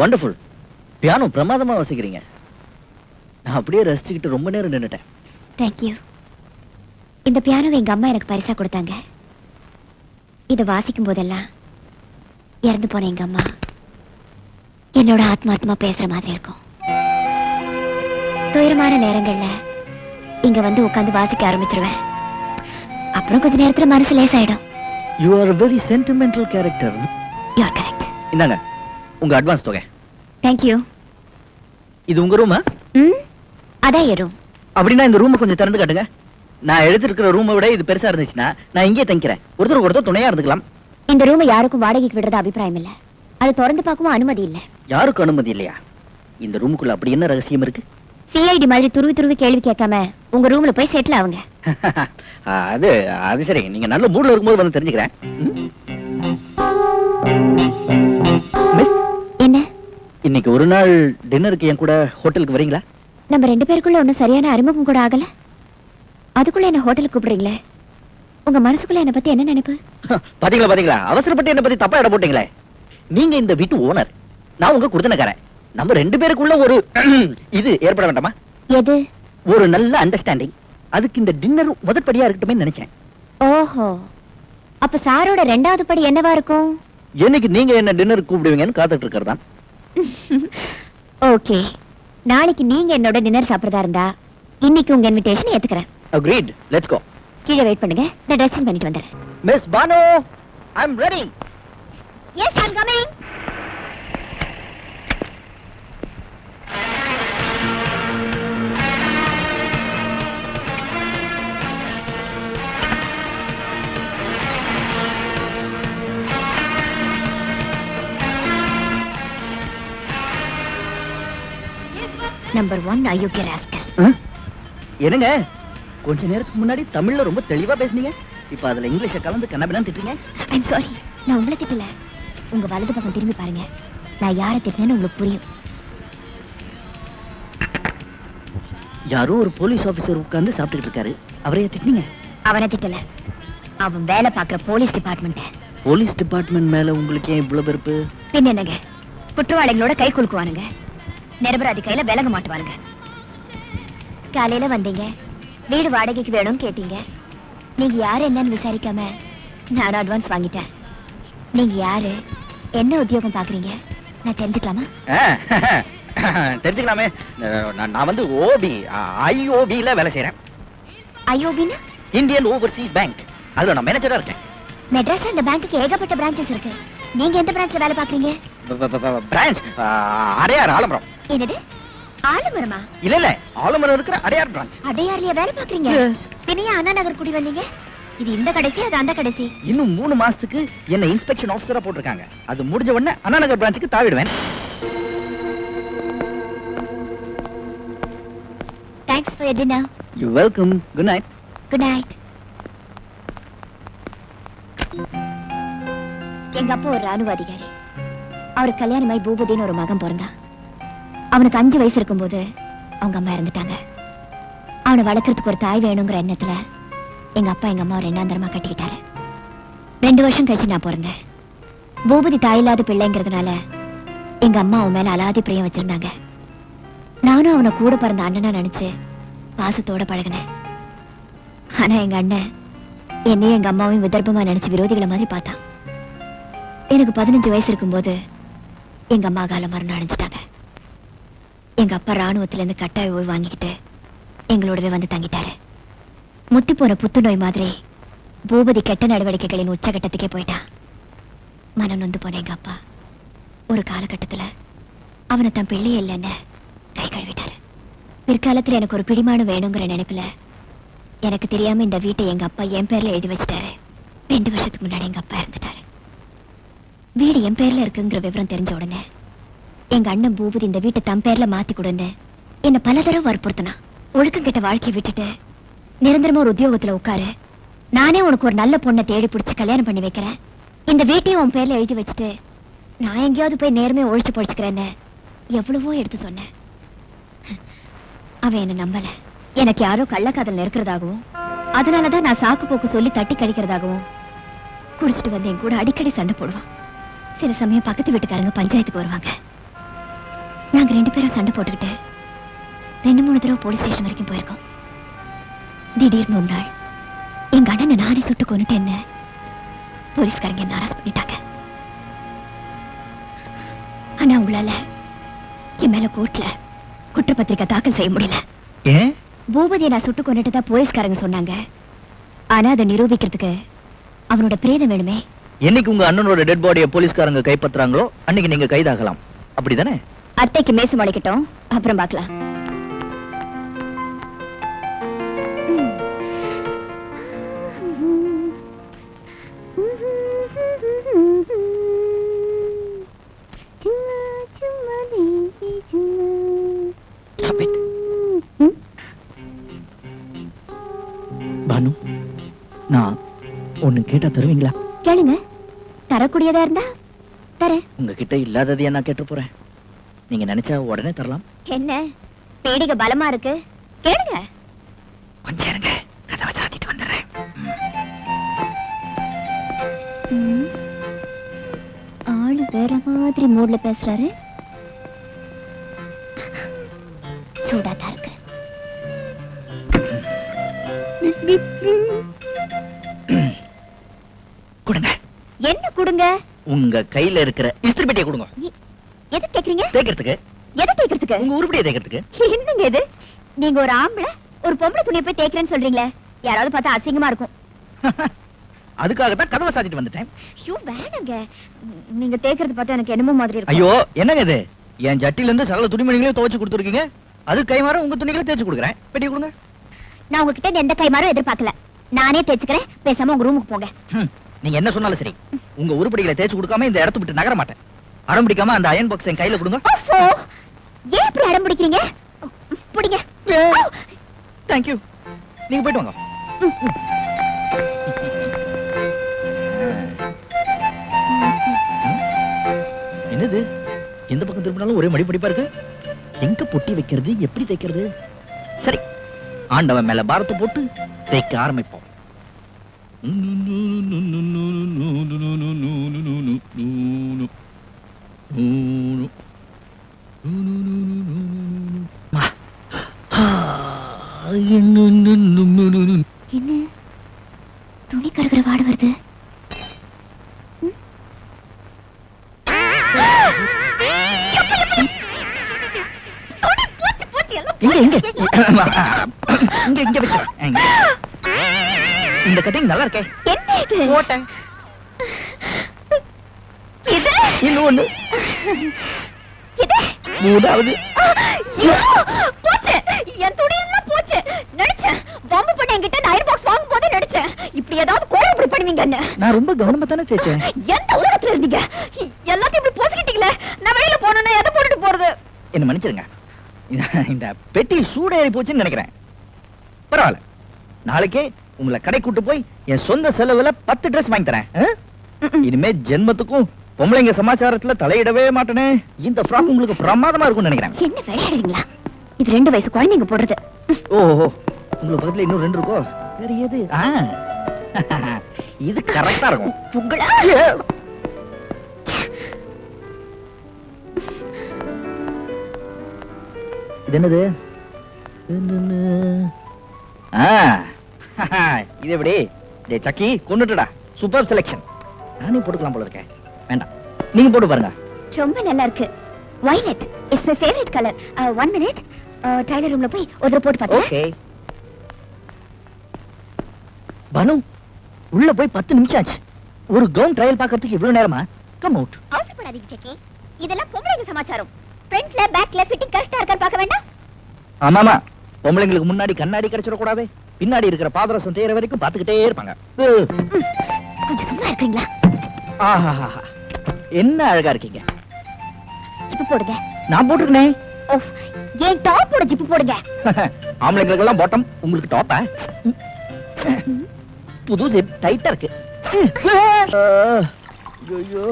Wonderful piano பிரமாதமா வாசிக்கிறீங்க. நான் அப்படியே ரசிச்சுக்கிட்டு ரொம்ப நேரம் நின்னுட்டேன். தேங்க்யூ இந்த பியானோவை எங்க அம்மா எனக்கு பரிசா கொடுத்தாங்க. இதை வாசிக்கும் போதெல்லாம் இறந்து போன எங்க அம்மா என்னோட ஆத்மாத்மா பேசுற மாதிரி இருக்கும். துயரமான நேரங்கள்ல இங்க வந்து உட்கார்ந்து வாசிக்க ஆரம்பிச்சிருவேன். அப்புறம் கொஞ்ச நேரத்துல மனசு லேசாயிடும். You are very sentimental character you are correct இந்தாங்க. உங்க அட்வான்ஸ் தொகை. தேங்க்யூ இது உங்க ரூமா ம் அதான் எறும் அப்படின்னா இந்த ரூமை கொஞ்சம் திறந்து காட்டுங்க. நான் எழுதிருக்கிற ரூமை விட இது பெருசா இருந்துச்சுன்னா நான் இங்கேயே தங்கிக்கிறேன். ஒருத்தர் ஒருத்தர் துணையா இருந்துக்கலாம். இந்த ரூமை யாருக்கும் வாடகைக்கு விடுறது அபிப்பிராயம் இல்ல. அது திறந்து பார்க்கவும் அனுமதி இல்ல. யாருக்கும் அனுமதி இல்லையா? இந்த ரூமுக்குள்ள அப்படி என்ன ரகசியம் இருக்கு? சிஐடி மாதிரி துருவி துருவி கேள்வி கேட்காம உங்க ரூம்ல போய் செட்டில் ஆகுங்க அது அது சரி. நீங்க நல்ல மூட்ல இருக்கும்போது வந்து தெரிஞ்சுக்கிறேன். இன்னைக்கு ஒரு நாள் டின்னருக்கு என் கூட ஹோட்டலுக்கு வரீங்களா? நம்ம ரெண்டு பேருக்குள்ள ஒன்றும் சரியான அறிமுகம் கூட ஆகல. அதுக்குள்ள என்ன ஹோட்டலுக்கு கூப்பிடுறீங்களே? உங்க மனசுக்குள்ள என்ன பத்தி என்ன நினைப்பு? பாத்தீங்களா பாத்தீங்களா? அவசரப்பட்டு என்ன பத்தி தப்பா இட போட்டீங்களே. நீங்க இந்த வீட்டு ஓனர் நான் உங்க குடுத்தனக்காரன். நம்ம ரெண்டு பேருக்குள்ள ஒரு இது ஏற்பட வேண்டாமா? எது? ஒரு நல்ல அண்டர்ஸ்டாண்டிங் அதுக்கு இந்த டின்னர் முதற்படியா இருக்கட்டுமே நினைச்சேன் ஓஹோ. அப்ப சாரோட ரெண்டாவது படி என்னவா இருக்கும்? என்னைக்கு நீங்க என்ன டின்னர் கூப்பிடுவீங்கன்னு காத்துட்டு இருக்கிறதா ஓகே. நாளைக்கு நீங்க என்னோட டின்னர் சாப்பிடுறதா இருந்தா இன்னைக்கு உங்க இன்விடேஷன் ஏத்துக்கிறேன். அக்ரீட் லெட்ஸ் கோ கீழே வெயிட் பண்ணுங்க. நான் ட்ரெஸ் பண்ணிட்டு வந்துடுறேன். Miss Banu I am ready yes I'm coming number one அயோக்கிய ராஸ்கல் என்னங்க? கொஞ்ச நேரத்துக்கு முன்னாடி தமிழ்ல ரொம்ப தெளிவா பேசுனீங்க. இப்ப அதுல இங்கிலீஷ கலந்து கண்ணபினா திட்டுறீங்க. ஐம் சாரி நான் உங்களை திட்டல. உங்க வலது பக்கம் திரும்பி பாருங்க. நான் யாரை திட்டினேன்னு உங்களுக்கு புரியும். யாரோ ஒரு போலீஸ் ஆபீசர் உட்கார்ந்து சாப்பிட்டுக்கிட்டு இருக்காரு. அவரையே திட்டினீங்க? அவனை திட்டல. அவன் வேலை பார்க்குற போலீஸ் டிபார்ட்மெண்ட் போலீஸ் டிபார்ட்மெண்ட் மேல உங்களுக்கு ஏன் இவ்வளவு வெறுப்பு? பின் என்னங்க? குற்றவாளிகளோட கை குலுக்குவானுங்க. நிரபராதி கையில விலக மாட்டுவானுங்க. காலையில வந்தீங்க. வீடு வாடகைக்கு வேணும்னு கேட்டீங்க. நீங்க யாரு என்னன்னு விசாரிக்காம நான் அட்வான்ஸ் வாங்கிட்டேன். நீங்க யாரு? என்ன உத்தியோகம் பாக்குறீங்க? நான் தெரிஞ்சுக்கலாமா? தெரிஞ்சுக்கலாமே. நான் வந்து ஓபி ஐஓபில வேலை செய்யறேன் ஐயோபின்னா இந்தியன் ஓவர்சீஸ் பேங்க் அதுல நான் மேனேஜரா இருக்கேன். மெட்ராஸ்ல இந்த பேங்க்குக்கு ஏகப்பட்ட பிரான்ச்சஸ் இருக்கு. நீங்க எந்த பிரான்ச்ல வேலை பாக்குறீங்க பிரான்ச் அடையார் ஆலமரம். என்னது? ஆலமரமா? இல்ல இல்ல ஆலமரம் இருக்கிற அடையார் பிரான்ச் அடையார்லயா வேலை பாக்குறீங்க பின்னைய அண்ணா நகர் குடி வந்தீங்க? இது இந்த கடைசி அது அந்த கடைசி? இன்னும் மூணு மாசத்துக்கு என்ன இன்ஸ்பெக்ஷன் ஆபீசரா போட்டிருக்காங்க. அது முடிஞ்ச உடனே அண்ணா நகர் பிரான்ச்சுக்கு தாவிடுவேன். Thanks for dinner you welcome good night good night எங்க அப்பா ஒரு ராணுவ அதிகாரி. அவர் கல்யாணமாய் பூபதின்னு ஒரு மகன் பிறந்தான் அவனுக்கு அஞ்சு வயசு இருக்கும்போது அவங்க அம்மா இறந்துட்டாங்க. அவனை வளர்க்கறதுக்கு ஒரு தாய் வேணுங்கிற எண்ணத்துல எங்க அப்பா எங்க அம்மா ரெண்டாந்தரமா கட்டிக்கிட்டாரு. ரெண்டு வருஷம் கழிச்சு நான் பிறந்தேன். பூபதி தாயில்லாத பிள்ளைங்கிறதுனால எங்க அம்மா அவன் மேல அலாதி பிரியம் வச்சிருந்தாங்க. நானும் அவனை கூட பிறந்த அண்ணனா நினைச்சு பாசத்தோட பழகினேன். ஆனா எங்க அண்ணன் என்னையும் எங்க அம்மாவையும் விதர்ப்பமா நினைச்சு விரோதிகளை மாதிரி பார்த்தான். எனக்கு பதினஞ்சு வயசு இருக்கும்போது எங்க அம்மா கால மரணம் அடைஞ்சிட்டாங்க. எங்க அப்பா ராணுவத்துல இருந்து கட்டாய ஓய்வு வாங்கிக்கிட்டு எங்களோடவே வந்து தங்கிட்டாரு. முத்தி போன புத்துநோய் மாதிரி பூபதி கெட்ட நடவடிக்கைகளின் உச்சகட்டத்துக்கே போயிட்டான். மனம் நொந்து போன எங்க அப்பா. ஒரு காலகட்டத்துல அவனை தன் பிள்ளை இல்லைன்னு கை கழுவிட்டாரு. பிற்காலத்துல எனக்கு ஒரு பிடிமானம் வேணுங்கிற நினைப்புல எனக்கு தெரியாம இந்த வீட்டை எங்க அப்பா என் பேர்ல எழுதி வச்சிட்டாரு. ரெண்டு வருஷத்துக்கு முன்னாடி எங்க அப்பா இறந்துட்டாரு. வீடு என் பேர்ல இருக்குங்கிற விவரம் தெரிஞ்ச உடனே எங்க அண்ணன் பூபதி இந்த வீட்டை தன் பேர்ல மாத்தி கொடுன்னு என்ன பல தடவை வற்புறுத்தினா. ஒழுக்கம் கெட்ட வாழ்க்கையை விட்டுட்டு நிரந்தரமா ஒரு உத்தியோகத்துல உட்காரு. நானே உனக்கு ஒரு நல்ல பொண்ணை தேடி பிடிச்சி கல்யாணம் பண்ணி வைக்கிறேன். இந்த வீட்டையும் உன் பேர்ல எழுதி வச்சுட்டு நான் எங்கேயாவது போய் நேர்மையா ஒழிச்சு பொழிச்சுக்கிறேன்னு எவ்வளவோ எடுத்து சொன்னேன் அவன் என்ன நம்பல. எனக்கு யாரோ கள்ளக்காதல் இருக்கிறதாகவும் அதனாலதான் நான் சாக்கு போக்கு சொல்லி தட்டி கழிக்கிறதாகவும் குடிச்சிட்டு வந்து என் கூட அடிக்கடி சண்டை போடுவான். சில சமயம் பக்கத்து வீட்டுக்காரங்க பஞ்சாயத்துக்கு வருவாங்க. நாங்க ரெண்டு பேரும் சண்டை போட்டுக்கிட்டு ரெண்டு மூணு தடவை போலீஸ் ஸ்டேஷன் வரைக்கும் போயிருக்கோம். திடீர்னு ஒரு நாள் எங்க அண்ணனை நானே சுட்டு கொண்டுட்டேன்னு போலீஸ்காரங்க என்ன அரெஸ்ட் பண்ணிட்டாங்க. ஆனா உங்களால என் மேல கோர்ட்ல குற்றப்பத்திரிக்கை தாக்கல் செய்ய முடியல. பூபதியை நான் சுட்டு கொண்டுட்டதா போலீஸ்காரங்க சொன்னாங்க. ஆனா அதை நிரூபிக்கிறதுக்கு அவனோட பிரேதம் வேணுமே. என்னைக்கு உங்க அண்ணனோட டெட் பாடியை போலீஸ்காரங்க கைப்பற்றுறாங்களோ அன்னைக்கு நீங்க கைதாகலாம். அப்படிதானே? அத்தைக்கு மேசு முளைக்கட்டும் அப்புறம் பார்க்கலாம். தரக்கூடியதா இருந்தா? தரேன் உங்ககிட்ட இல்லாததையே நான் கேட்டு போறேன். நீங்க நினைச்சா உடனே தரலாம். என்ன? பேடிக பலமா இருக்கு? கேளுங்க. கொஞ்சம் இருங்க. கதவை சாத்திட்டு வந்துடுறேன். ஆளு வேற மாதிரி மூட்ல பேசுறாரு. சூடாதான் இருக்கு. உங்க கையில இருக்கிற இஸ்திரி பெட்டியை கொடுங்க. எது கேக்குறீங்க தேய்க்கிறதுக்கு. எதை தேய்க்கிறதுக்கு? உங்க உருப்படியை தேய்க்கிறதுக்கு. என்னங்க இது? நீங்க ஒரு ஆம்பளை ஒரு பொம்பளை துணியை போய் தேய்க்கிறேன்னு சொல்றீங்களே. யாராவது பார்த்தா அசிங்கமா இருக்கும். அதுக்காக தான் கதவை சாத்திட்டு வந்துட்டேன். ஐயோ வேணாங்க. நீங்க தேய்க்கிறது பார்த்தா எனக்கு என்னமோ மாதிரி இருக்கும். ஐயோ என்னங்க இது? என் ஜட்டில இருந்து சகல துணிமணிகளையும் துவைச்சு கொடுத்துருக்கீங்க? அது கை மாற உங்க துணிகளை தேய்ச்சு கொடுக்குறேன். பெட்டி கொடுங்க. நான் உங்ககிட்ட எந்த கைமாறும் எதிர்பார்க்கல. நானே தேய்ச்சுக்கிறேன். பேசாம உங்க ரூமுக்கு போங்க. நீங்க என்ன சொன்னாலும் சரி. உங்க உருப்படிகளை தேய்ச்சு கொடுக்காம இந்த இடத்த விட்டு நகர மாட்டேன். அடம் பிடிக்காம அந்த அயன் பாக்ஸ் என் கையில கொடுங்க! ஏன் இப்படி அடம் பிடிக்கிறீங்க? பிடிங்க. தேங்க்யூ நீங்க போயிட்டு வாங்க. என்னது? எந்த பக்கம் திரும்பினாலும் ஒரே மடிப்படிப்பா இருக்கு? எங்க பொட்டி வைக்கிறது? எப்படி தைக்கிறது சரி ஆண்டவன் மேல பாரத்தை போட்டு தேய்க்க ஆரம்பிப்போம். என்ன? துணி கருகிற வாட வருது. இங்க இங்க. இங்க இங்க வச்சு. இந்த கட்டிங் நல்லா இருக்கே. என்ன இது? இது? இன்னும் ஒண்ணு. இது? மூணாவது. ஐயோ! போச்சு. என் துணி எல்லாம் போச்சு. நினைச்சேன். பாம்பு பண்ண என்கிட்ட இந்த அயர் பாக்ஸ் வாங்கும் போதே நினைச்சேன். இப்படி ஏதாவது கோழை இப்படி பண்ணுவீங்கன்னு. நான் ரொம்ப கவனமா தானே தேய்ச்சேன். எந்த உலகத்துல இருந்தீங்க? எல்லாத்தையும் இப்படி போசிக்கிட்டீங்களே. நான் வெளியில போனோம்னா எதை போட்டுட்டு போறது? என்ன மன்னிச்சிருங்க. இந்த பெட்டி சூடேறி போச்சுன்னு நினைக்கிறேன். பரவாயில்ல. நாளைக்கே உங்களை கடை கூட்டு போய் என் சொந்த செலவுல பத்து ட்ரெஸ் வாங்கி தரேன்? இனிமே ஜென்மத்துக்கும் பொம்பளைங்க சமாச்சாரத்துல தலையிடவே மாட்டேனே. இந்த ஃப்ராக் உங்களுக்கு பிரமாதமா இருக்கும்னு நினைக்கிறேன். என்ன விளையாடுறீங்களா? இது ரெண்டு வயசு குழந்தைங்க போடுறது. ஓஹோ உங்களுக்கு பக்கத்துல இன்னும் ரெண்டு இருக்கோ? வேற எது. இது கரெக்டா இருக்கும். உங்களா? இது என்னது? ஆ, இது எப்படி? டேய் சக்கி கொண்டுட்டுடா சூப்பர் செலெக்ஷன் நானே போட்டுக்கலாம் போல இருக்கேன். வேண்டாம். நீங்க போட்டு பாருங்க. ரொம்ப நல்லா இருக்கு. Violet it's my favourite colour one minute tailor ரூம்ல போய் ஒரு போட்டு பார்த்தேன் ஓகே பனு உள்ள போய் பத்து நிமிஷம் ஆச்சு. ஒரு கவுன் ட்ரையல் பார்க்கறதுக்கு இவ்வளவு நேரமா? கம் அவுட் அவசரப்படாதீங்க செக்கி இதெல்லாம் பொம்பளைங்க சமாச்சாரம். ஃப்ரண்ட்ல பேக்ல ஃபிட்டிங் கரெக்டா இருக்கான்னு பார்க்க வேண்டாம். ஆமாமா. பொம்பளைங்களுக்கு முன்னாடி கண்ணாடி கிடைச்சிடக்கூடாது. பின்னாடி இருக்கிற பாதரசம் தேயிற வரைக்கும் பார்த்துக்கிட்டே இருப்பாங்க. கொஞ்சம் சும்மா இருக்கீங்களா. என்ன அழகா இருக்கீங்க? ஜிப்பு போடுங்க. நான் போட்டிருக்கனே. ஏன் டாப்போட ஜிப்பு போடுங்க? ஆம்பளைங்களுக்கு எல்லாம் பாட்டம் உங்களுக்கு டாப்பா புது ஜிப் டைட்டா இருக்கு. ஐயோ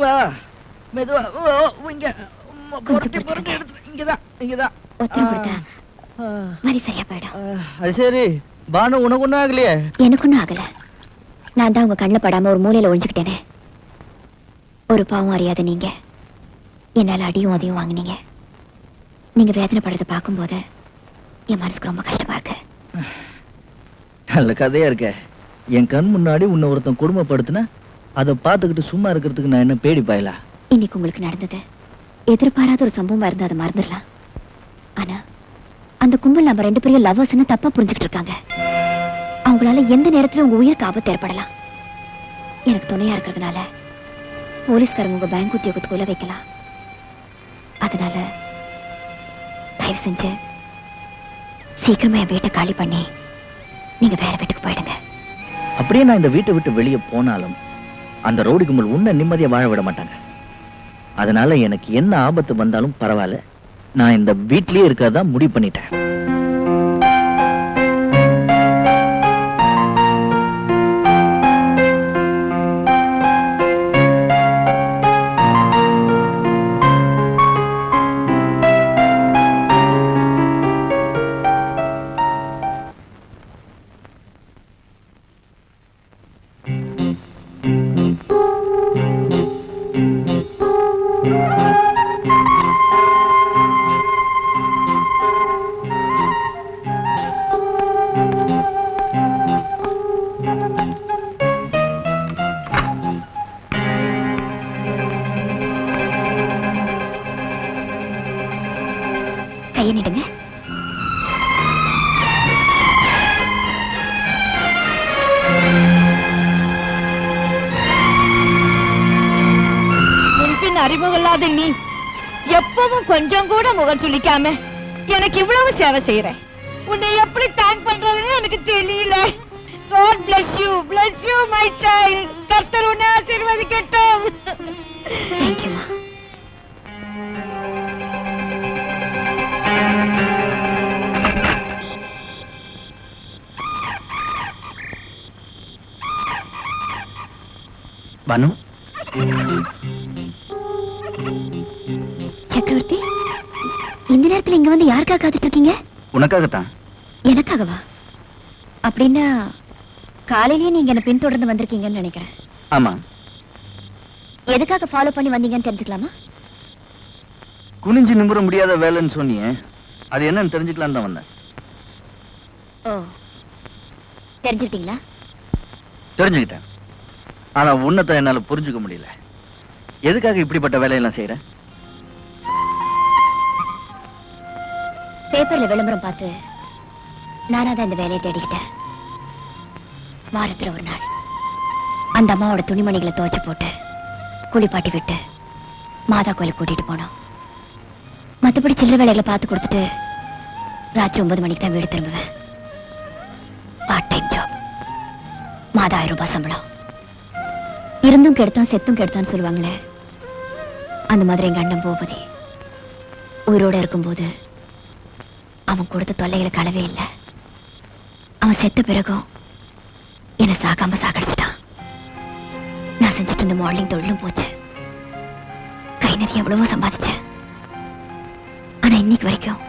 வா. மெதுவா. இங்க. புரட்டி கொஞ்சம் புரட்டி எடுத்து இங்கதான் இங்கதான். ஒத்தனை கொடுத்தா ஆ, மாதிரி சரியா போயிடும். ஆ, அது சரி. பானு உனக்கு ஒண்ணும் ஆகலையே? எனக்கு ஒண்ணும் ஆகல. நான் தான் உங்க கண்ணுல படாம ஒரு மூலையில ஒழிஞ்சுக்கிட்டேனே ஒரு பாவம் அறியாத நீங்க. என்னால அடியும் அதையும் வாங்குனீங்க. நீங்க வேதனைப்படுறத பார்க்கும்போது என் மனசுக்கு ரொம்ப கஷ்டமா இருக்கு. நல்ல கதையா இருக்க. என் கண் முன்னாடி உன்னை ஒருத்தன் கொடுமைப்படுத்தினா அதை பார்த்துக்கிட்டு சும்மா இருக்கிறதுக்கு நான் என்ன பேடி பாயலா? இன்னைக்கு உங்களுக்கு நடந்தது. எதிர்பாராத ஒரு சம்பவமா இருந்தா அதை மறந்துடலாம். ஆனா அந்த கும்பல் நம்ம ரெண்டு பேரும் லவ்வர்ஸ்னு தப்பா புரிஞ்சுக்கிட்டு இருக்காங்க. அவங்களால எந்த நேரத்திலும் உங்க உயிருக்கு ஆபத்து ஏற்படலாம். எனக்கு துணையா இருக்கிறதுனால போலீஸ்காரங்க உங்க பேங்க் உத்தியோகத்துக்குள்ள வைக்கலாம். அதனால தயவு செஞ்சு சீக்கிரமா என் வீட்டை காலி பண்ணி நீங்க வேற வீட்டுக்கு போயிடுங்க. அப்படியே நான் இந்த வீட்டை விட்டு வெளியே போனாலும் அந்த ரோடு கும்பல் உன்னை நிம்மதியை வாழ விட மாட்டாங்க. அதனால எனக்கு என்ன ஆபத்து வந்தாலும் பரவாயில்ல. நான் இந்த வீட்லயே இருக்கறதா முடிவு பண்ணிட்டேன். முன்பின் அறிமுகம் இல்லாத நீ எப்பவும் கொஞ்சம் கூட முகம் சுளிக்காம எனக்கு இவ்வளவு சேவை செய்யற உன்னை எப்படி தேங்க் பண்றதுன்னு எனக்கு தெரியல God bless you, bless you, my child. கர்த்தர் உன்னை ஆசீர்வதிக்கட்டும். தேங்க்யூமா பனு இந்த நேரத்துல இங்க வந்து யாருக்காக காத்துட்டு இருக்கீங்க உனக்காகத்தான். எனக்காகவா? அப்படின்னா காலையிலேயே நீங்க என்ன பின்தொடர்ந்து வந்திருக்கீங்கன்னு நினைக்கிறேன். ஆமா. எதுக்காக ஃபாலோ பண்ணி வந்தீங்கன்னு தெரிஞ்சுக்கலாமா? குனிஞ்சு நிமிர முடியாத வேலைன்னு சொன்னியே அது என்னன்னு தெரிஞ்சுக்கலான்னு தான் வந்தேன். ஓ. தெரிஞ்சுக்கிட்டீங்களா? தெரிஞ்சுக்கிட்டேன். ஆனா உன்னத்தை என்னால புரிஞ்சுக்க முடியல. எதுக்காக இப்படிப்பட்ட வேலையெல்லாம் செய்யற பேப்பர்ல விளம்பரம் பார்த்து நானா தான் இந்த வேலையை தேடிக்கிட்டேன். வாரத்துல ஒரு நாள் அந்த அம்மாவோட துணிமணிகளை துவைச்சு போட்டு குளிப்பாட்டி விட்டு மாதா கோயிலுக்கு கூட்டிட்டு போனோம். மற்றபடி சில்லறை வேலைகளை பார்த்து கொடுத்துட்டு ராத்திரி ஒன்பது மணிக்கு தான் வீடு திரும்புவேன். பார்ட் டைம் ஜாப் மாதம் ஆயிரம் ரூபாய் சம்பளம். இருந்தும் கெடுத்தான் செத்தும் கெடுத்தான்னு சொல்லுவாங்களே. அந்த மாதிரி எங்க அண்ணன் போபதி உயிரோட இருக்கும்போது அவன் கொடுத்த தொல்லைகளை களவே இல்லை. அவன் செத்த பிறகும் என்னை சாகாம சாகடிச்சிட்டான். நான் செஞ்சுட்டு இருந்த மாடலிங் தொழிலும் போச்சு. கை நிறைய எவ்வளவோ சம்பாதிச்சேன். ஆனா இன்னைக்கு வரைக்கும்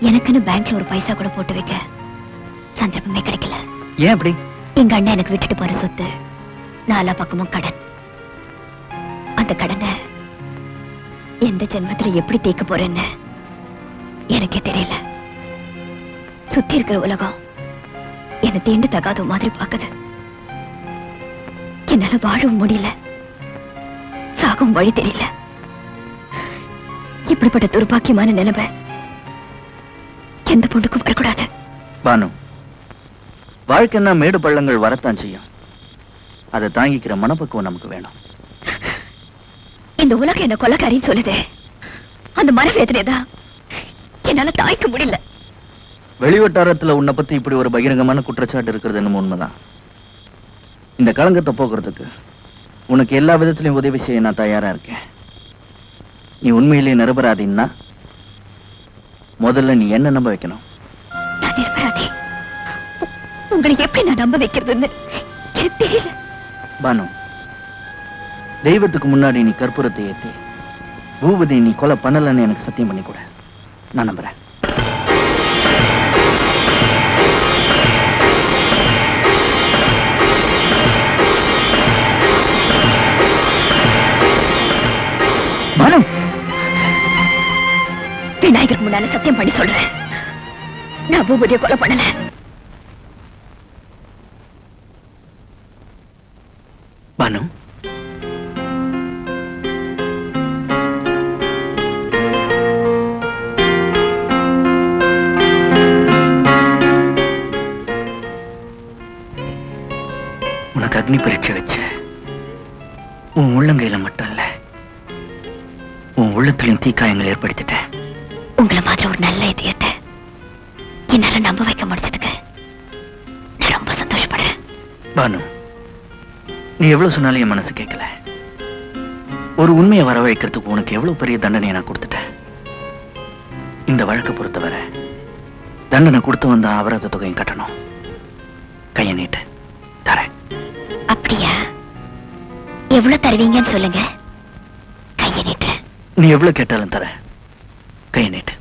எனக்குன்னு பேங்க்ல ஒரு பைசா கூட போட்டு வைக்க சந்தர்ப்பமே கிடைக்கல. ஏன் அப்படி? எங்க அண்ணன் எனக்கு விட்டுட்டு போற சொத்து நாலா பக்கமும் கடன். அந்த கடனை எந்த ஜென்மத்துல எப்படி தீர்க்க போறேன்னு எனக்கே தெரியல. சுத்தி இருக்கிற உலகம் என்ன தீண்டு தகாத மாதிரி பாக்குது என்னால வாழவும் முடியல. சாகவும் வழி தெரியல. இப்படிப்பட்ட துர்பாக்கியமான நிலைமை எந்த பொண்ணுக்கும் வரக்கூடாது. பானு வாழ்க்கைன்னா மேடு பள்ளங்கள் வரத்தான் செய்யும். அதை தாங்கிக்கிற மனப்பக்குவம் நமக்கு வேணும். இந்த உலகம் என்ன கொலக்காரின்னு சொல்லுது. அந்த மனவேதனை தான் என்னால தாய்க்க முடியல. வெளிவட்டாரத்துல உன்னை பத்தி இப்படி ஒரு பகிரங்கமான குற்றச்சாட்டு இருக்கிறது என்னமோ உண்மைதான். இந்த களங்கத்தை போக்குறதுக்கு உனக்கு எல்லா விதத்திலையும் உதவி செய்ய நான் தயாரா இருக்கேன். நீ உண்மையிலேயே நிரபராதின்னா முதல்ல நீ என்ன நம்ப வைக்கணும்? உங்களை எப்படி நான் நம்ப வைக்கிறதுன்னு தெரியல. பானு தெய்வத்துக்கு முன்னாடி நீ கற்பூரத்தை ஏத்தி பூபதி நீ கொலை பண்ணலன்னு எனக்கு சத்தியம் பண்ணி கூட. நான் நம்புறேன். பானு முன்னால சத்தியம் பண்ணி சொல்றேன். நான் பூபதியை கொலை பண்ணல. நல்ல இதயத்தை என்னால நம்ப வைக்க முடிச்சதுக்கு நான் ரொம்ப சந்தோஷப்படுறேன். பானு நீ எவ்வளவு சொன்னாலும் என் மனசு கேட்கல. ஒரு உண்மையை வரவழைக்கிறதுக்கு உனக்கு எவ்வளவு பெரிய தண்டனையை நான் கொடுத்துட்டேன். இந்த வழக்கை பொறுத்தவரை தண்டனை கொடுத்து வந்த அபராத தொகையும் கட்டணும். கையை நீட்டு. தரேன். அப்படியா? எவ்வளவு தருவீங்கன்னு சொல்லுங்க. கையை நீட்டுறேன் நீ எவ்வளவு கேட்டாலும் தரேன். கையை நீட்டு.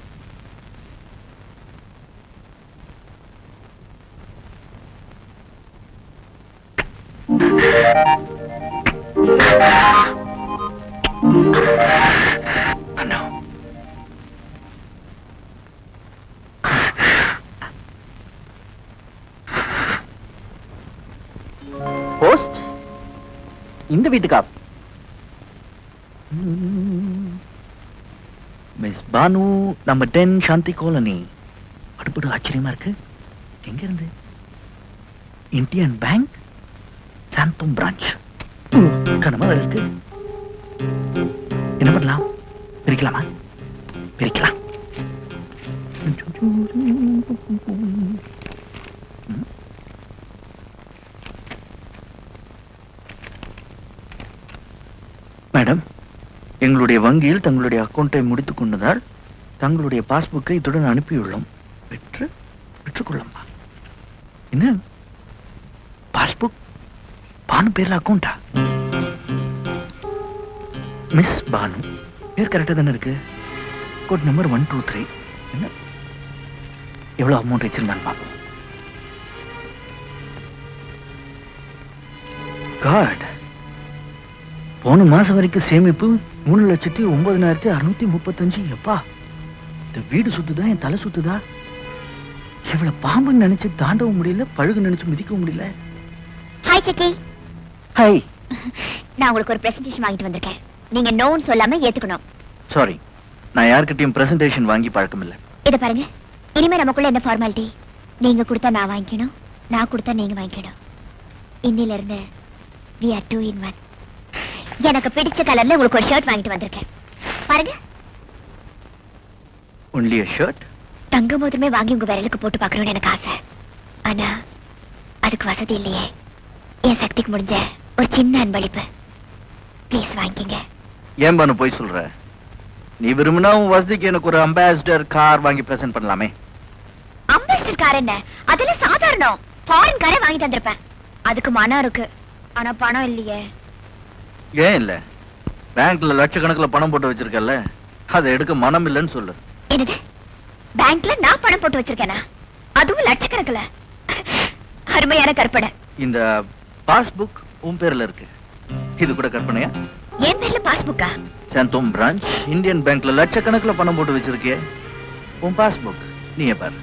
இந்த வீட்டுக்கா மிஸ் பானு நம்ம டென் சாந்தி காலனி. அடுப்படு ஆச்சரியமா இருக்கு. எங்க இருந்து? இந்தியன் பேங்க் சாந்தம் பிரான்ச். கனமா இருக்கு. என்ன பண்ணலாம்? பிரிக்கலாமா? பிரிக்கலாம். மேடம் எங்களுடைய வங்கியில் தங்களுடைய அக்கௌண்ட்டை முடித்துக் கொண்டதால் தங்களுடைய பாஸ்புக்கை இத்துடன் அனுப்பியுள்ளோம். பெற்று பெற்றுக்கொள்ளம்பா என்ன? பாஸ்புக்? பானு பேர்ல அக்கௌண்டா மிஸ் பானு. பேர் கரெக்டாக தானே இருக்கு? Code number one two three என்ன? எவ்வளோ அமௌண்ட் வச்சிருந்தான்னு பார்ப்போம். காட் போன மாசம் வரைக்கும் சேமிப்பு மூணு லட்சத்தி ஒன்பதினாயிரத்தி அறுநூத்தி முப்பத்தஞ்சு. எப்பா இந்த வீடு சுத்துதா என் தலை சுத்துதா? இவளை பாம்புன்னு நினைச்சு தாண்டவும் முடியல பழுகு நினைச்சு மிதிக்கவும் முடியல. ஹாய் சக்கி ஹாய் நான் உங்களுக்கு ஒரு பிரசன்டேஷன் வாங்கிட்டு வந்திருக்கேன். நீங்க நோன்னு சொல்லாம ஏத்துக்கணும். சாரி நான் யார்கிட்டயும் பிரசன்டேஷன் வாங்கி பழக்கம் இல்ல இத பாருங்க. இனிமே நமக்குள்ள என்ன ஃபார்மாலிட்டி நீங்க கொடுத்தா நான் வாங்கிக்கணும் நான் கொடுத்தா நீங்க வாங்கிக்கணும். இன்னில இருந்து we are two in one எனக்கு பிடிச்ச கலர்ல உங்களுக்கு ஒரு ஷர்ட் வாங்கிட்டு வந்திருக்கேன். பாருங்க. ஒன்லி a ஷர்ட் தங்க மோதிரமே வாங்கி உங்க விரலுக்கு போட்டு பார்க்கணும்னு எனக்கு ஆசை. ஆனா அதுக்கு வசதி இல்லையே. என் சக்திக்கு முடிஞ்ச ஒரு சின்ன அன்பளிப்பு. ப்ளீஸ் வாங்கிக்கங்க. ஏன் பானு போய் சொல்ற? நீ விரும்பினா உன் வசதிக்கு எனக்கு ஒரு அம்பாசிடர் கார் வாங்கி பிரசன்ட் பண்ணலாமே. அம்பாசிடர் கார் என்ன? அதெல்லாம் சாதாரணம். ஃபாரின் காரே வாங்கி தந்திருப்பேன் அதுக்கு மனம் இருக்கு. ஆனா பணம் இல்லையே. ஏன் இல்ல? பேங்க்ல லட்சக்கணக்குல பணம் போட்டு வச்சிருக்கல அதை எடுக்க மனம் இல்லைன்னு சொல்லு. என்னது? பேங்க்ல நான் பணம் போட்டு வச்சிருக்கேனா? அதுவும் லட்சக்கணக்குல. அருமையான கற்பனை. இந்த பாஸ்புக் உன் பேர்ல இருக்கு. இது கூட கற்பனையா? என் பேர்ல பாஸ்புக்கா? சாந்தோம் பிரான்ச் இந்தியன் பேங்க்ல லட்சக்கணக்குல பணம் போட்டு வச்சிருக்கியே. உன் பாஸ்புக் நீ பாரு.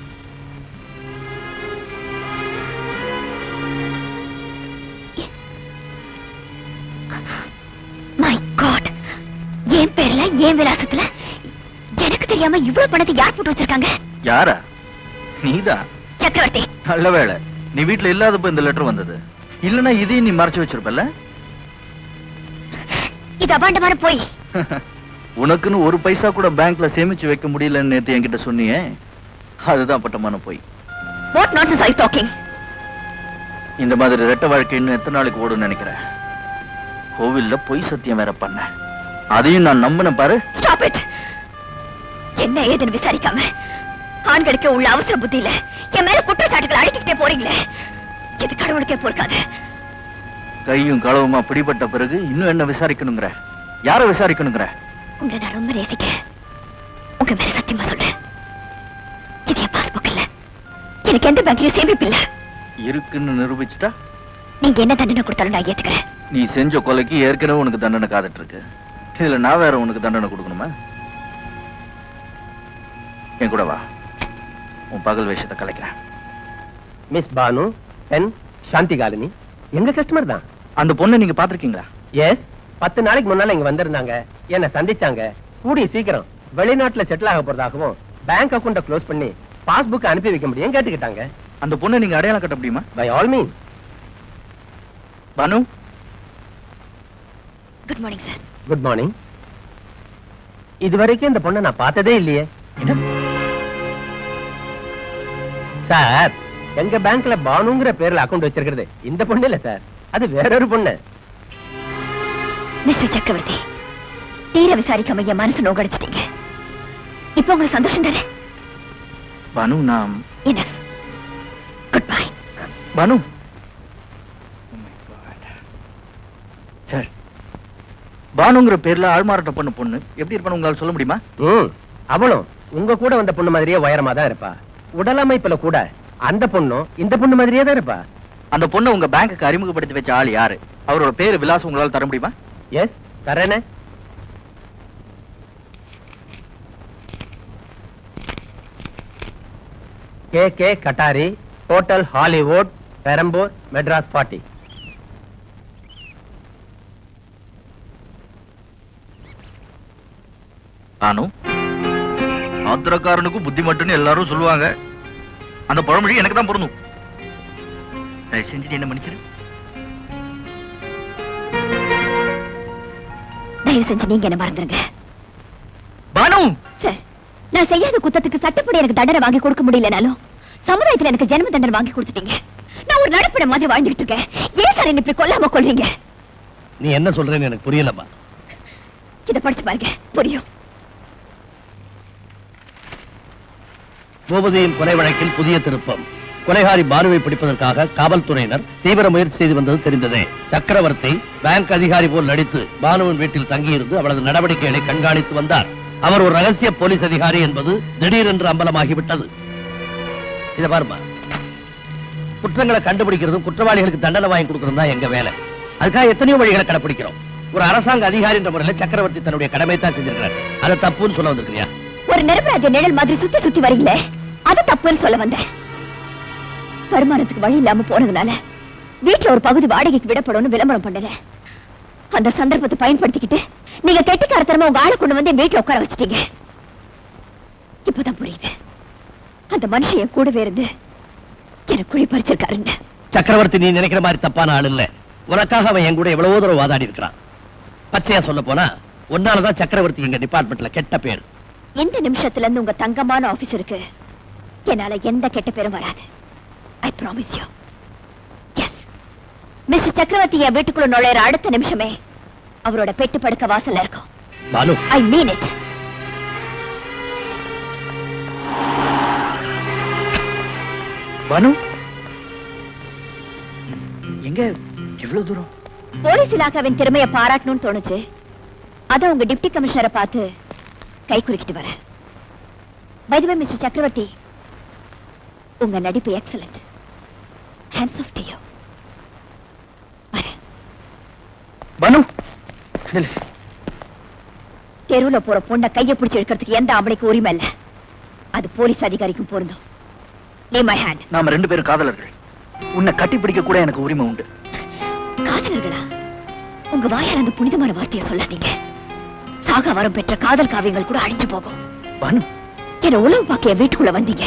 என் பேர்ல என் விலாசத்துல? எனக்கு தெரியாம இவ்வளவு பணத்தை யார் போட்டு வச்சிருக்காங்க? யாரா? நீதான் சக்கரவர்த்தி. நல்ல வேளை. நீ வீட்ல இல்லாதப்ப இந்த லெட்டர் வந்தது. இல்லனா இதையும் நீ மறைச்சு வச்சிருப்பல இது அபாண்டமான போய். உனக்குன்னு ஒரு பைசா கூட பேங்க்ல சேமிச்சு வைக்க முடியலன்னு நேத்து என்கிட்ட சொன்னியே. அதுதான் பட்டமான போய். வாட் நாட்ஸ் ஐ டாக்கிங் இந்த மாதிரி ரெட்ட வாழ்க்கை இன்னும் எத்தனை நாளைக்கு ஓடும்னு நினைக்கிறேன் கோவில்ல பொய் சத்தியம் வேற பண்ண. அதையும் நான் நம்பின பாரு. ஸ்டாப் இட் என்ன ஏதுன்னு விசாரிக்காம ஆண்களுக்கு உள்ள அவசர புத்தியில என் மேல குற்றச்சாட்டுகளை அடிக்கிட்டே போறீங்களே? இது கடவுளுக்கே பொறுக்காது. கையும் களவுமா பிடிபட்ட பிறகு இன்னும் என்ன விசாரிக்கணுங்கிற? யார விசாரிக்கணுங்கிற? உங்களை நான் ரொம்ப நேசிக்கிறேன். உங்க மேல சத்தியமா சொல்றேன். இது என் பாஸ்புக் இல்ல. எனக்கு எந்த பேங்க்லயும் சேமிப்பு இல்ல. இருக்குன்னு நிரூபிச்சுட்டா? நீங்க என்ன தண்டனை கொடுத்தாலும் நான் ஏத்துக்கிறேன். நீ செஞ்ச கொலைக்கு ஏற்கனவே உனக்கு தண்டனை காத்துட்டு இருக்கு. இதுல நான் வேற உனக்கு தண்டனை கொடுக்கணுமா? என் கூட வா. உன் பகல் வேஷத்தை கலைக்கிறேன். மிஸ் பானு என் சாந்தி காலினி எங்க கஸ்டமர் தான்? அந்த பொண்ணை நீங்க பாத்திருக்கீங்களா எஸ் பத்து நாளைக்கு முன்னால இங்க வந்திருந்தாங்க. என்ன சந்திச்சாங்க. கூடிய சீக்கிரம் வெளிநாட்டுல செட்டில் ஆக போறதாகவும் பேங்க் அக்கவுண்ட க்ளோஸ் பண்ணி பாஸ்புக் அனுப்பி வைக்க முடியும் கேட்டுக்கிட்டாங்க. அந்த பொண்ணை நீங்க அடையாளம் கட்ட முடியுமா? By all mean Banu good morning sir good morning இது வரைக்கும் இந்த பொண்ணை நான் பார்த்ததே இல்லையே. சார் எங்க பேங்க்ல பானுங்கிற பேர்ல அக்கவுண்ட் வச்சிருக்கிறது. இந்த பொண்ணு இல்ல சார் அது வேறொரு பொண்ணு. மிஸ்டர் சக்கரவர்த்தி தீர விசாரிக்காம என் மனசு நோக்கடிச்சிட்டீங்க. இப்போ உங்களுக்கு சந்தோஷம் தானே? பானு என்ன குட் பை பானு பானுங்கிற பேர்ல ஆள்மாறாட்டம் பண்ண பொண்ணு. எப்படி இருப்பான்னு உங்களால சொல்ல முடியுமா? ம். அவளும் உங்க கூட வந்த பொண்ணு மாதிரியே உயரமா தான் இருப்பா. உடலமைப்புல கூட அந்த பொண்ணும் இந்த பொண்ணு மாதிரியே தான் இருப்பா. அந்த பொண்ணை உங்க பேங்க்குக்கு அறிமுகப்படுத்தி வச்ச ஆள் யாரு? அவரோட பேரு விலாசம் உங்களால தர முடியுமா? Yes தரேனே. K K Kattari hotel Hollywood Perambur Madras party நானும் ஆத்திரக்காரனுக்கும் புத்தி மட்டும்னு எல்லாரும் சொல்லுவாங்க. அந்த பழமொழி எனக்கு தான் பொருந்தும். தயவு செஞ்சு நீ என்ன மன்னிச்சிரு. தயவு செஞ்சு நீங்க என்ன மறந்துருங்க. பானு! சார் நான் செய்யாத குத்தத்துக்கு சட்டப்படி எனக்கு தண்டனை வாங்கி கொடுக்க முடியலனாலும் சமுதாயத்துல எனக்கு ஜென்ம தண்டனை வாங்கி கொடுத்துட்டீங்க. நான் ஒரு நடப்பிட மாதிரி வாழ்ந்துகிட்டு இருக்கேன். ஏன் சார் என்ன இப்படி கொல்லாம கொல்றீங்க? நீ என்ன சொல்றேன்னு எனக்கு புரியலம்மா. இத படிச்சு பாருங்க. புரியும். பூபதியின் கொலை வழக்கில் புதிய திருப்பம். கொலைகாரி பானுவை பிடிப்பதற்காக காவல்துறையினர் தீவிர முயற்சி செய்து வந்தது தெரிந்ததே. சக்கரவர்த்தி பேங்க் அதிகாரி போல் நடித்து பானுவின் வீட்டில் தங்கியிருந்து அவளது நடவடிக்கைகளை கண்காணித்து வந்தார். அவர் ஒரு ரகசிய போலீஸ் அதிகாரி என்பது திடீரென்று அம்பலமாகிவிட்டது. இதை பாருமா குற்றங்களை கண்டுபிடிக்கிறதும் குற்றவாளிகளுக்கு தண்டனை வாங்கி கொடுக்கறதும் தான் எங்க வேலை. அதுக்காக எத்தனையோ வழிகளை கடைபிடிக்கிறோம் ஒரு அரசாங்க அதிகாரி என்ற முறையில் சக்கரவர்த்தி தன்னுடைய கடமை தான் செஞ்சிருக்கிறார். அதை தப்புன்னு சொல்ல வந்திருக்கிறியா? ஒரு நிரபராஜ நிழல் மாதிரி சுத்தி சுத்தி வரீங்களே? அது தப்புன்னு சொல்ல வந்தேன். வருமானத்துக்கு வழி இல்லாம போனதுனால வீட்டுல ஒரு பகுதி வாடகைக்கு விடப்படும்னு விளம்பரம் பண்ணல. அந்த சந்தர்ப்பத்தை பயன்படுத்திக்கிட்டு நீங்க கெட்டிக்காரத்தனமா உங்க ஆளை கொண்டு வந்து வீட்டுல உட்கார வச்சிட்டீங்க. இப்பதான் புரியுது. அந்த மனுஷன் என் கூடவே இருந்து எனக்கு குழி பறிச்சிருக்காருன்னு. சக்கரவர்த்தி நீ நினைக்கிற மாதிரி தப்பான ஆள் இல்ல. உனக்காக அவன் என் கூட எவ்வளவோ தூரம் வாதாடி இருக்கிறான். பச்சையா சொல்ல போனா உன்னாலதான் சக்கரவர்த்தி எங்க டிபார்ட்மெண்ட்ல கெட்ட பேர். இந்த நிமிஷத்துல இருந்து உங்க தங்கமான ஆபீஸருக்கு என்னால எந்த கெட்ட பேரும் வராது. I promise you yes mister Chakravarthy என் வீட்டுக்குள்ள நுழையிற அடுத்த நிமிஷமே அவரோட பெட்டு படுக்க வாசல்ல இருக்கும். Balu. I mean it Banu எங்க எவ்வளவு தூரம்? போலீஸ் இலாக்காவின் திறமையை பாராட்டணும்னு தோணுச்சு. அத உங்க டிப்டி கமிஷனரை பார்த்து கை குலுக்கிட்டு வரேன். பைதுவே மிஸ்டர் சக்கரவர்த்தி உங்க நடிப்பு excellent hands off to you Banu. தெருவுல போற பொண்ண கைய பிடிச்சு எடுக்கிறதுக்கு எந்த ஆம்பளைக்கும் உரிமை இல்ல. அது போலீஸ் அதிகாரிக்கும் பொருந்தும். நீ மை ஹேண்ட் நாம ரெண்டு பேரும் காதலர்கள். உன்னை கட்டி பிடிக்க கூட எனக்கு உரிமை உண்டு. காதலர்களா? உங்க வாயால் அந்த புனிதமான வார்த்தையை சொல்லாதீங்க. சாக வரம் பெற்ற காதல் காவியங்கள் கூட அழிஞ்சு போகும். பானு என்ன உளவு பார்க்க வீட்டுக்குள்ள வந்தீங்க?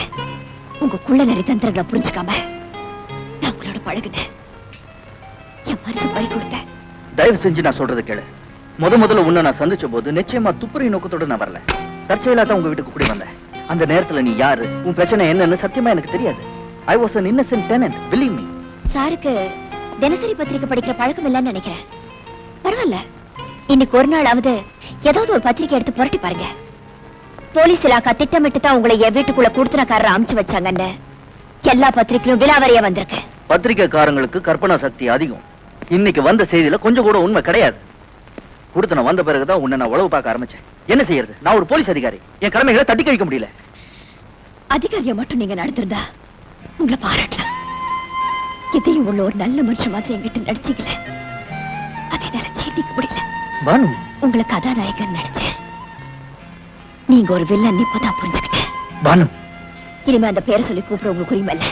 உங்க குள்ள நிறைய தந்திரங்களை புரிஞ்சுக்காம நான் உங்களோட பழகுனேன். என் மனசு பறி கொடுத்தேன். தயவு செஞ்சு நான் சொல்றது கேளு. முத முதல்ல உன்னை நான் சந்திச்ச போது நிச்சயமா துப்புரை நோக்கத்தோட நான் வரல. தற்செயலா தான் உங்க வீட்டுக்கு கூடி வந்தேன். அந்த நேரத்துல நீ யாரு? உன் பிரச்சனை என்னன்னு சத்தியமா எனக்கு தெரியாது. I was an innocent tenant believe me. சாருக்கு தினசரி பத்திரிக்கை படிக்கிற பழக்கம் இல்லைன்னு நினைக்கிறேன். பரவாயில்ல. இன்னைக்கு ஒரு நாளாவது ஏதாவது ஒரு பத்திரிக்கை எடுத்து புரட்டி பாருங்க. போலீஸ் இலாக்கா திட்டமிட்டு தான் உங்களை என் வீட்டுக்குள்ள கொடுத்தனக்காரர் அமுச்சு வச்சாங்கன்னு எல்லா பத்திரிக்கையும் விலாவரியா வந்திருக்கு. பத்திரிக்கைக்காரங்களுக்கு கற்பனா சக்தி அதிகம். இன்னைக்கு வந்த செய்தியில கொஞ்சம் கூட உண்மை கிடையாது. கொடுத்தன வந்த பிறகுதான் உன்னை நான் உழவு பார்க்க ஆரம்பிச்சேன். என்ன செய்யறது? நான் ஒரு போலீஸ் அதிகாரி. என் கடமைகளை தட்டி கழிக்க முடியல. அதிகாரியை மட்டும் நீங்க நடத்திருந்தா உங்களை பாராட்டலாம். இதையும் உள்ள ஒரு நல்ல மனுஷன் மாதிரி என்கிட்ட நடிச்சீங்கள அதை என்னால ஜீர்ணிக்க முடியல உங்களை கதாநாயகன் நினைச்சேன் நீங்க ஒரு வில்லன் இப்பதான் புரிஞ்சுக்கிட்டேன் பானு. இனிமே அந்த பேரை சொல்லி கூப்பிட உங்களுக்கு உரிமை இல்ல.